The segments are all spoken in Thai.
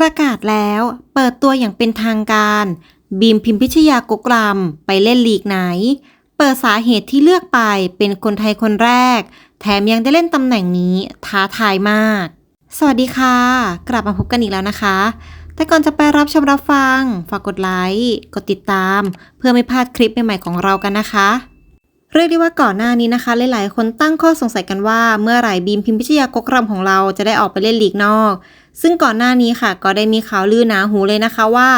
ประกาศแล้วเปิดตัวอย่างเป็นทางการ บีมพิมพิชยากกรำไปเล่นลีกไหน เปิดสาเหตุที่เลือกไปเป็นคนไทยคนแรก แถมยังได้เล่นตำแหน่งนี้ท้าทายมาก สวัสดีค่ะ กลับมาพบกันอีกแล้วนะคะ แต่ก่อนจะไปรับชมรับฟัง ฝากกดไลค์กดติดตาม เพื่อไม่พลาดคลิปใหม่ๆของเรากันนะคะเรียกได้ว่าก่อนหน้านี้นะคะ หลาย ๆ คนตั้งข้อสงสัยกันว่า เมื่อไหร่บีมพิมพิชยากกรำของเราจะได้ออกไปเล่นลีกนอก ซึ่งก่อนหน้านี้ค่ะ ก็ได้มีข่าวลือหนาหูเลยนะคะว่า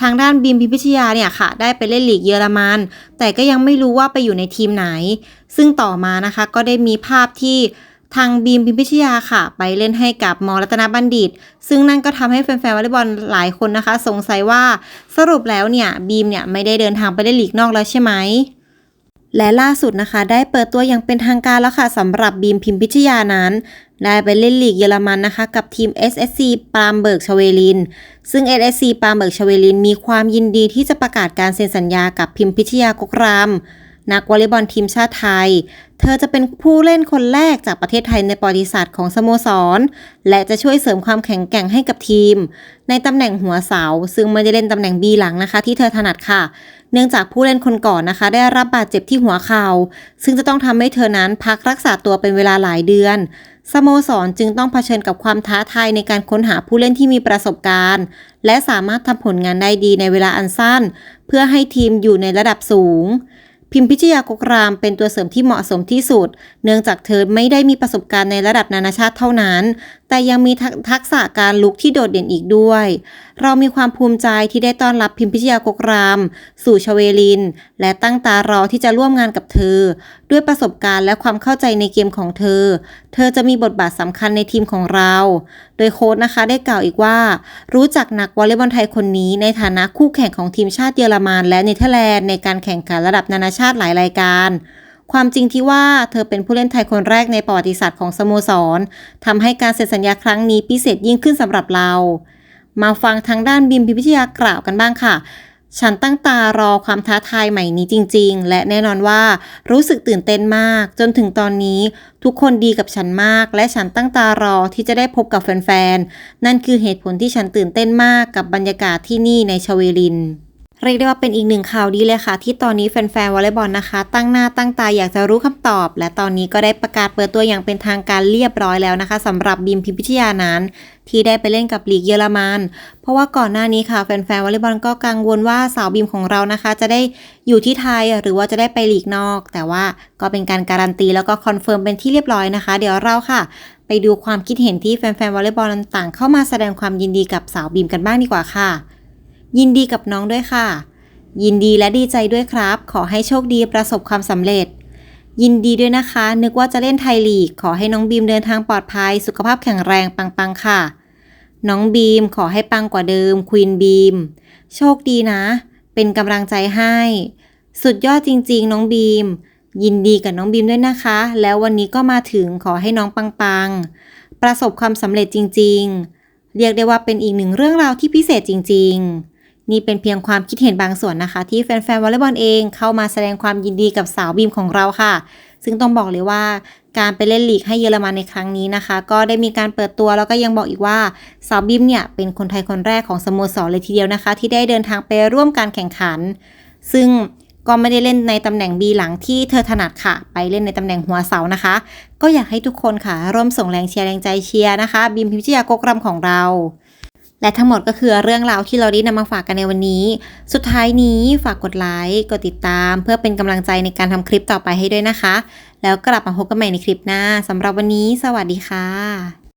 ทางด้านบีมพิพิชยาเนี่ยค่ะ ได้ไปเล่นลีกเยอรมัน แต่ก็ยังไม่รู้ว่าไปอยู่ในทีมไหน ซึ่งต่อมานะคะก็ได้มีภาพที่ทางบีมพิมพิชยาค่ะ ไปเล่นให้กับมอรัตนบัณฑิต ซึ่งนั่นก็ทำให้แฟนๆวอลเลย์บอลหลายคนนะคะ สงสัยว่าสรุปแล้วเนี่ยบีมเนี่ยไม่ได้เดินทางไปเล่นลีกนอกแล้วใช่ไหมและล่าสุดนะคะ ได้เปิดตัวอย่างเป็นทางการแล้วค่ะสำหรับบีมพิมพิชยานั้น ได้ไปเล่นลีกเยอรมันนะคะ กับทีม SSC ปรามเบิร์กชเวลิน ซึ่ง SSC ปรามเบิร์กชเวลิน มีความยินดีที่จะประกาศการเซ็นสัญญากับพิมพิชยากกราม นักวอลเลย์บอลทีมชาติไทย เธอจะเป็นผู้เล่นคนแรกจากประเทศไทยในประวัติศาสตร์ของสโมสร และจะช่วยเสริมความแข็งแกร่งให้กับทีม ในตำแหน่งหัวเสา ซึ่งไม่ได้เล่นตำแหน่งบีหลังนะคะ ที่เธอถนัดค่ะ เนื่องจากผู้เล่นคนก่อนนะคะ ได้รับบาดเจ็บที่หัวเข่าซึ่งจะต้องทำให้เธอนั้นพักรักษาตัวเป็นเวลาหลายเดือน สโมสรจึงต้องเผชิญกับความท้าทายในการค้นหาผู้เล่นที่มีประสบการณ์ และสามารถทำผลงานได้ดีในเวลาอันสั้น เพื่อให้ทีมอยู่ในระดับสูง พิมพิชยากกรามเป็นตัวเสริมที่เหมาะสมที่สุด เนื่องจากเธอไม่ได้มีประสบการณ์ในระดับนานาชาติเท่านั้นแต่ยังมีทักษะการลุกที่โดดเด่นอีกด้วย เรามีความภูมิใจที่ได้ต้อนรับพิมพิชยากกราม สู่ชเวลิน และตั้งตารอที่จะร่วมงานกับเธอ ด้วยประสบการณ์และความเข้าใจในเกมของเธอ เธอจะมีบทบาทสำคัญในทีมของเรา โดยโค้ชนะคะได้กล่าวอีกว่า รู้จักนักวอลเลย์บอลไทยคนนี้ในฐานะคู่แข่งของทีมชาติเยอรมันและเนเธอร์แลนด์ในการแข่งขันระดับนานาชาติหลายรายการ ความจริงที่ว่าเธอเป็นผู้เล่นไทยคนแรกในประวัติศาสตร์ของสโมสรทำให้การเซ็นสัญญาครั้งนี้พิเศษยิ่งขึ้นสำหรับเรา มาฟังทางด้านบิมพิพิชยากล่าวกันบ้างค่ะ ฉันตั้งตารอความท้าทายใหม่นี้จริง ๆ และแน่นอนว่ารู้สึกตื่นเต้นมาก จนถึงตอนนี้ทุกคนดีกับฉันมาก และฉันตั้งตารอที่จะได้พบกับแฟนๆ นั่นคือเหตุผลที่ฉันตื่นเต้นมากกับบรรยากาศที่นี่ในชเวลิน เรียกได้ว่าเป็นอีกหนึ่งข่าวดีเลยค่ะ ที่ตอนนี้แฟนๆวอลเลย์บอลนะคะ ตั้งหน้าตั้งตาอยากจะรู้คำตอบ และตอนนี้ก็ได้ประกาศเปิดตัวอย่างเป็นทางการเรียบร้อยแล้วนะคะสำหรับบีมพิพิชยานั้น ที่ได้ไปเล่นกับลีกเยอรมันเพราะว่าก่อนหน้านี้ค่ะแฟนๆวอลเลย์บอลก็กังวลว่าสาวบีมของเรานะคะ จะได้อยู่ที่ไทยหรือว่าจะได้ไปลีกนอก แต่ว่าก็เป็นการการันตีแล้วก็คอนเฟิร์มเป็นที่เรียบร้อยนะคะ เดี๋ยวเราค่ะ ไปดูความคิดเห็นที่แฟนๆวอลเลย์บอลต่างเข้ามาแสดงความยินดีกับสาวบีมกันบ้างดีกว่าค่ะ ยินดีกับน้องด้วยค่ะ ยินดีและดีใจด้วยครับ ขอให้โชคดีประสบความสำเร็จ ยินดีด้วยนะคะ นึกว่าจะเล่นไทยลีก ขอให้น้องบีมเดินทางปลอดภัย สุขภาพแข็งแรงปังๆค่ะ น้องบีมขอให้ปังกว่าเดิมควีนบีม โชคดีนะ เป็นกำลังใจให้ สุดยอดจริง ๆ น้องบีม ยินดีกับน้องบีมด้วยนะคะ แล้ววันนี้ก็มาถึงขอให้น้องปังๆ ประสบความสำเร็จจริง ๆ เรียกได้ว่าเป็นอีกหนึ่งเรื่องราวที่พิเศษจริง ๆ นี่เป็นเพียงความคิดเห็นบางส่วนนะคะ ที่แฟนๆวอลเลย์บอลเองเข้ามาแสดงความยินดีกับสาวบีมของเราค่ะ ซึ่งต้องบอกเลยว่าการไปเล่นลีกให้เยอรมันในครั้งนี้นะคะ ก็ได้มีการเปิดตัวแล้วก็ยังบอกอีกว่าสาวบีมเนี่ยเป็นคนไทยคนแรกของสโมสรเลยทีเดียวนะคะ ที่ได้เดินทางไปร่วมการแข่งขัน ซึ่งก็ไม่ได้เล่นในตำแหน่งบีหลังที่เธอถนัดค่ะ ไปเล่นในตำแหน่งหัวเสานะคะ ก็อยากให้ทุกคนค่ะร่วมส่งแรงเชียร์แรงใจเชียร์นะคะบีมพิมชยากกรำของเรา และทั้งหมดก็คือเรื่องราวที่เราได้นำมาฝากกันในวันนี้ สุดท้ายนี้ฝากกดไลค์กดติดตาม เพื่อเป็นกำลังใจในการทำคลิปต่อไปให้ด้วยนะคะ แล้วกลับมาพบกันใหม่ในคลิปหน้าสำหรับวันนี้ สวัสดีค่ะ